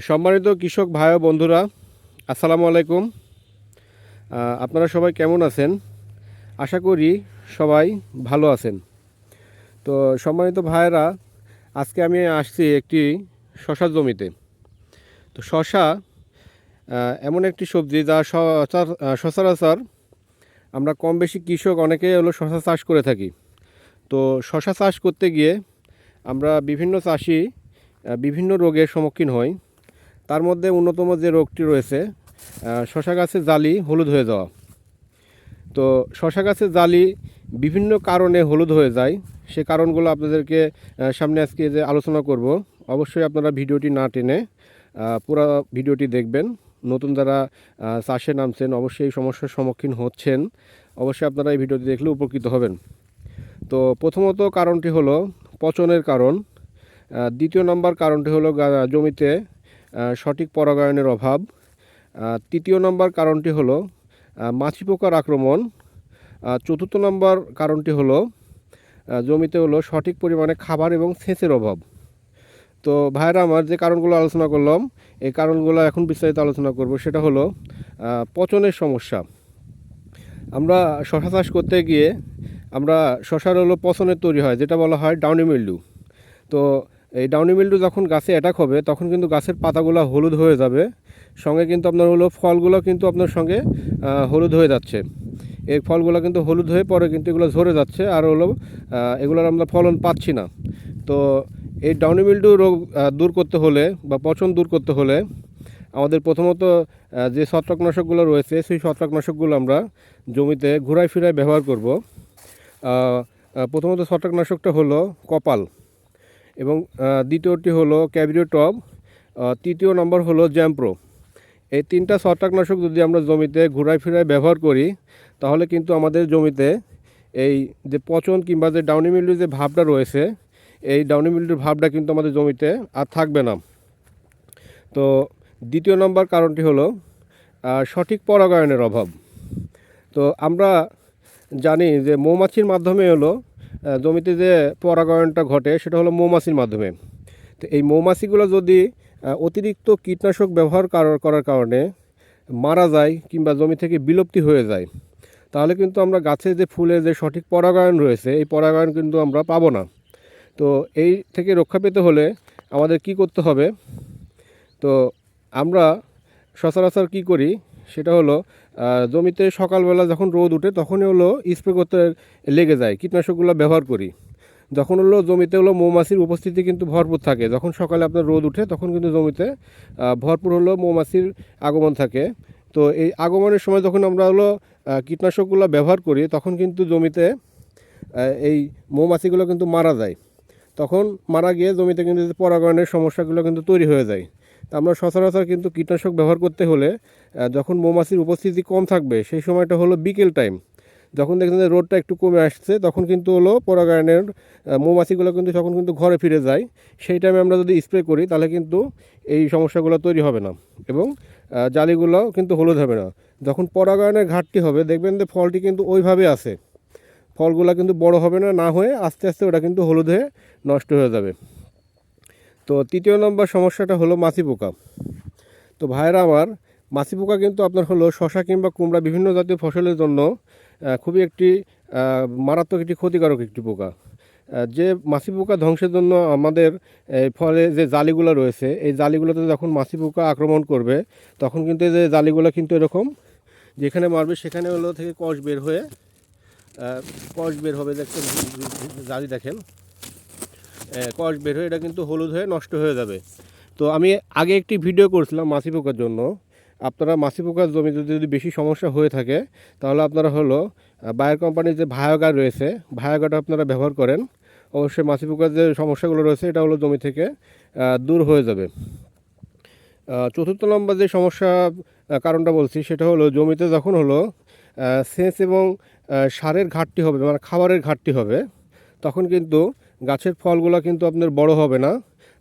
সম্মানিত কৃষক ভাই বন্ধুরা, আসসালামু আলাইকুম। আপনারা সবাই কেমন আছেন? আশা করি সবাই ভালো আছেন। তো সম্মানিত ভাইয়েরা, আজকে আমি আসছি একটি শশার জমিতে। তো শশা এমন একটি সবজি যা সচা- সচরাচর আমরা কম বেশি কৃষক অনেকে হলো শশা চাষ করে থাকি। তো শশা চাষ করতে গিয়ে আমরা বিভিন্ন চাষি বিভিন্ন রোগের সম্মুখীন হই। তার মধ্যে অন্যতম যে রোগটি রয়েছে শশা গাছের জালি হলুদ হয়ে যাওয়া। তো শশা গাছের জালি বিভিন্ন কারণে হলুদ হয়ে যায়, সে কারণগুলো আপনাদেরকে সামনে আজকে যে আলোচনা করব। অবশ্যই আপনারা ভিডিওটি না টেনে পুরো ভিডিওটি দেখবেন। নতুন যারা চাষে নামছেন, অবশ্যই এই সমস্যার সম্মুখীন হচ্ছেন। অবশ্যই আপনারা এই ভিডিওটি দেখলে উপকৃত হবেন। তো প্রথমত কারণটি হলো পচনের কারণ। দ্বিতীয় নম্বর কারণটি হলো জমিতে সঠিক পরাগায়নের অভাব। তৃতীয় নম্বর কারণটি হলো মাছি পোকার আক্রমণ। চতুর্থ নম্বর কারণটি হলো জমিতে হলো সঠিক পরিমাণে খাবার এবং সেচের অভাব। তো ভাইরা আমার যে কারণগুলো আলোচনা করলাম, এই কারণগুলো এখন বিস্তারিত আলোচনা করব। সেটা হলো পচনের সমস্যা। আমরা শশা চাষ করতে গিয়ে আমরা শশার হলো পচনের তৈরি হয়, যেটা বলা হয় ডাউনি মিল্ডু তো এই ডাউনি মিল্ডু যখন গাছে অ্যাটাক হবে, তখন কিন্তু গাছের পাতাগুলো হলুদ হয়ে যাবে। সঙ্গে কিন্তু আপনার হলো ফলগুলো কিন্তু আপনার সঙ্গে হলুদ হয়ে যাচ্ছে। এই ফলগুলো কিন্তু হলুদ হয়ে পরে কিন্তু এগুলো ঝরে যাচ্ছে আর হলো এগুলোর আমরা ফলন পাচ্ছি না। তো এই ডাউনি মিল্ডু রোগ দূর করতে হলে বা পচন দূর করতে হলে আমাদের প্রথমত যে ছত্রাকনাশকগুলো রয়েছে, সেই ছত্রাকনাশকগুলো আমরা জমিতে ঘুরায় ফিরায় ব্যবহার করব। প্রথমত ছত্রাকনাশকটা হলো কপাল। এবং দ্বিতীয়টি হলো ক্যাবিরিওটপ টপ তৃতীয় নম্বর হলো জ্যাম্প্রো। এই তিনটা ছত্রাকনাশক যদি আমরা জমিতে ঘুরায় ফিরায় ব্যবহার করি, তাহলে কিন্তু আমাদের জমিতে এই যে পচন কিংবা যে ডাউনি মিল্ডুর যে ভাবটা রয়েছে, এই ডাউনি মিল্ডুর ভাবটা কিন্তু আমাদের জমিতে আর থাকবে না। তো দ্বিতীয় নম্বর কারণটি হলো সঠিক পরাগায়নের অভাব। তো আমরা জানি যে মৌমাছির মাধ্যমে হলো জমিতে যে পরাগায়নটা ঘটে, সেটা হলো মৌমাছির মাধ্যমে। তো এই মৌমাছিগুলো যদি অতিরিক্ত কীটনাশক ব্যবহার করার কারণে মারা যায় কিংবা জমি থেকে বিলুপ্তি হয়ে যায়, তাহলে কিন্তু আমরা গাছে যে ফুলে যে সঠিক পরাগায়ন রয়েছে, এই পরাগায়ন কিন্তু আমরা পাবো না। তো এই থেকে রক্ষা পেতে হলে আমাদের কি করতে হবে? তো আমরা সচরাচর কি করি, সেটা হলো জমিতে সকালবেলা যখন রোদ উঠে, তখনই হলো স্প্রে করতে লেগে যায়, কীটনাশকগুলো ব্যবহার করি। যখন হলো জমিতে হলো মৌমাছির উপস্থিতি কিন্তু ভরপুর থাকে। যখন সকালে আপনার রোদ উঠে, তখন কিন্তু জমিতে ভরপুর হলো মৌমাছির আগমন থাকে। তো এই আগমনের সময় যখন আমরা হলো কীটনাশকগুলো ব্যবহার করি, তখন কিন্তু জমিতে এই মৌমাছিগুলো কিন্তু মারা যায়। তখন মারা গিয়ে জমিতে কিন্তু পরাগায়নের সমস্যাগুলো কিন্তু তৈরি হয়ে যায়। আমরা সচরাচর কিন্তু কীটনাশক ব্যবহার করতে হলে যখন মৌমাছির উপস্থিতি কম থাকবে, সেই সময়টা হলো বিকেল টাইম। যখন দেখছেন যে রোদটা একটু কমে আসছে, তখন কিন্তু হলো পরাগায়নের মৌমাছিগুলো কিন্তু তখন কিন্তু ঘরে ফিরে যায়, সেই টাইমে আমরা যদি স্প্রে করি, তাহলে কিন্তু এই সমস্যাগুলো তৈরি হবে না এবং জালিগুলো কিন্তু হলুদ হবে না। যখন পরাগায়নের ঘাটতি হবে, দেখবেন যে ফলটি কিন্তু ওইভাবে আছে। ফলগুলো কিন্তু বড় হবে না না হয়ে আস্তে আস্তে ওটা কিন্তু হলুদ হয়ে নষ্ট হয়ে যাবে। তো তৃতীয় নম্বর সমস্যাটা হলো মাছি পোকা তো ভাইরা আমার মাছি পোকা কিন্তু আপনার হলো শশা কিংবা কুমড়া বিভিন্ন জাতীয় ফসলের জন্য খুবই একটি মারাত্মক একটি ক্ষতিকারক একটি পোকা যে মাছি পোকা ধ্বংসের জন্য আমাদের ফলে যে জালিগুলো রয়েছে এই জালিগুলোতে যখন মাছি পোকা আক্রমণ করবে তখন কিন্তু যে জালিগুলো কিন্তু এরকম যেখানে মারবে সেখানে হলো থেকে কষ বের হয়ে কষ বের হবে দেখছেন জালি দেখেন কষ বের হয়ে এটা কিন্তু হলুদ হয়ে নষ্ট হয়ে যাবে। তো আমি আগে একটি ভিডিও করছিলাম মাছি পোকার জন্য। আপনারা মাছি পোকার জমিতে যদি যদি বেশি সমস্যা হয়ে থাকে, তাহলে আপনারা হলো বায়ার কোম্পানির যে ভায়োগা রয়েছে ভায়োগাটা আপনারা ব্যবহার করেন। অবশ্যই মাছি পোকার যে সমস্যাগুলো রয়েছে, এটা হলো জমি থেকে দূর হয়ে যাবে। চতুর্থ নম্বর যে সমস্যা কারণটা বলছি, সেটা হলো জমিতে যখন হলো সেচ এবং সারের ঘাটতি হবে মানে খাবারের ঘাটতি হবে তখন কিন্তু গাছের ফলগুলো কিন্তু আপনার বড় হবে না।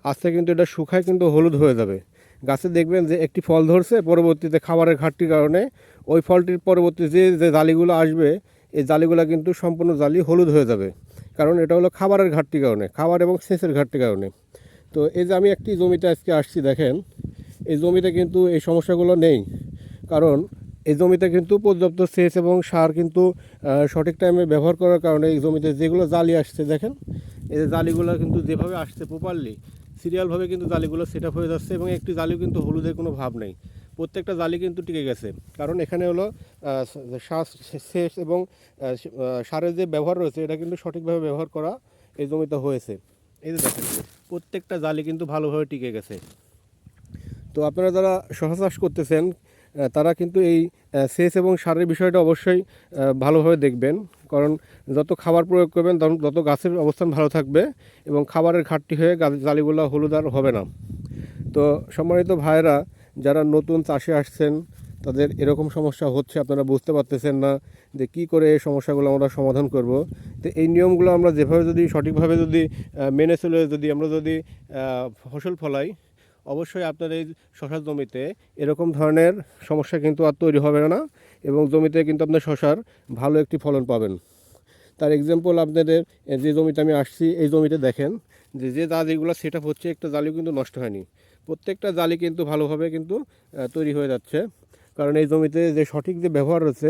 আস্তে কিন্তু এটা শুকায় কিন্তু হলুদ হয়ে যাবে। গাছে দেখবেন যে একটি ফল ধরছে, পরবর্তীতে খাবারের ঘাটতির কারণে ওই ফলটির পরবর্তী যে যে জালিগুলো আসবে, এই জালিগুলো কিন্তু সম্পূর্ণ জালি হলুদ হয়ে যাবে। কারণ এটা হলো খাবারের ঘাটতির কারণে, খাবার এবং সেচের ঘাটতির কারণে। তো এই যে আমি একটি জমিতে আজকে আসছি, দেখেন, এই জমিতে কিন্তু এই সমস্যাগুলো নেই। কারণ এই জমিতে কিন্তু পর্যাপ্ত সেচ এবং সার কিন্তু সঠিক টাইমে ব্যবহার করার কারণে এই জমিতে যেগুলো জালি আসছে, দেখেন? এই জালিগুলো কিন্তু যেভাবে আসছে প্রপারলি সিরিয়ালভাবে কিন্তু জালিগুলো সেট আপ হয়ে যাচ্ছে এবং একটি জালিও কিন্তু হলুদের কোনো ভাব নেই। প্রত্যেকটা জালি কিন্তু টিকে গেছে। কারণ এখানে হলো সেচ এবং সারের যে ব্যবহার রয়েছে, এটা কিন্তু সঠিকভাবে ব্যবহার করা এই জমিতে হয়েছে। এই যে দেখেন, প্রত্যেকটা জালি কিন্তু ভালোভাবে টিকে গেছে। তো আপনারা যারা শশা চাষ করতেছেন তারা কিন্তু এই সেচ এবং সারের বিষয়টা অবশ্যই ভালোভাবে দেখবেন। কারণ যত খাবার প্রয়োগ করবেন, তত- গাছের অবস্থান ভালো থাকবে এবং খাবারের ঘাটতি হয়ে গাছ- জালিগুলো হলুদ আর হবে না। তো সম্মানিত ভাইয়েরা, যারা নতুন চাষে আসছেন, তাদের এরকম সমস্যা হচ্ছে, আপনারা বুঝতে পারতেছেন না যে কি করে এই সমস্যাগুলো আমরা সমাধান করব। তো এই নিয়মগুলো আমরা যেভাবে যদি সঠিকভাবে যদি মেনে চলে, যদি আমরা যদি ফসল ফলাই অবশ্যই আপনার এই শশার জমিতে এরকম ধরনের সমস্যা কিন্তু আর তৈরি হবে না এবং জমিতে কিন্তু আপনার শশার ভালো একটি ফলন পাবেন। তার এক্সাম্পল আপনাদের যে জমিতে আমি আসছি, এই জমিতে দেখেন যে যে জালিগুলো সেট আপ হচ্ছে, একটা জালিও কিন্তু নষ্ট হয়নি। প্রত্যেকটা জালি কিন্তু ভালোভাবে কিন্তু তৈরি হয়ে যাচ্ছে। কারণ এই জমিতে যে সঠিক যে ব্যবহার রয়েছে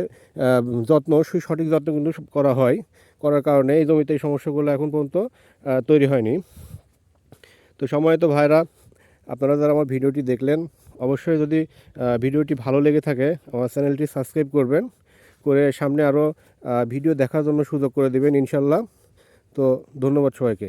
যত্ন, সেই সঠিক যত্ন কিন্তু করা হয়। করার কারণে এই জমিতে এই সমস্যাগুলো এখন পর্যন্ত তৈরি হয়নি। তো সময়ত ভাইরা আপনারা যারা আমার ভিডিওটি দেখলেন, অবশ্যই যদি ভিডিওটি ভালো লেগে থাকে, আমার চ্যানেলটি সাবস্ক্রাইব করবেন, করে সামনে আরও ভিডিও দেখার জন্য সুযোগ করে দেবেন, ইনশাল্লাহ। তো ধন্যবাদ সবাইকে।